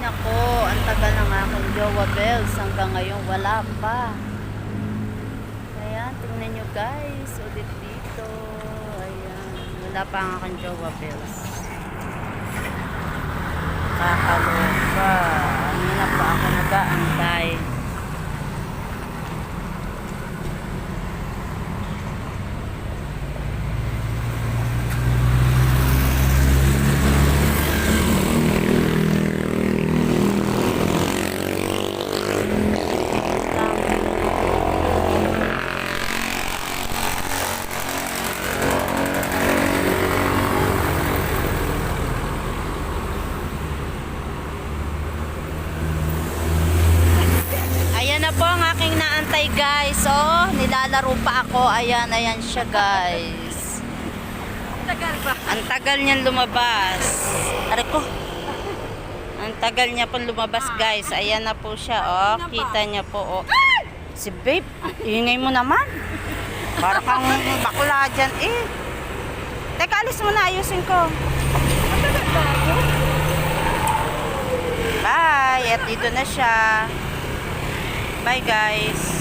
nako, ang tagal ng aking jowa bells. Hanggang ngayon wala pa. Ayan, tingnan nyo guys. Ulit dito. Ayan. Wala pa ang aking jowa bells. Kakaloka. Ano na pa ako nag-aantay. Ayan na po ang naantay guys. Oh, nilalaro pa ako. Ayan, ayan siya guys. Tagal ba? Ang tagal niyan lumabas. Aray ko. Ang tagal niya po lumabas guys. Ayan na po siya. Oh, kita niya po. Oh. Si babe, ingay mo naman. Para kang bakla dyan eh. Teka, alis mo na. Ayusin ko. Bye. At dito na siya. Bye guys.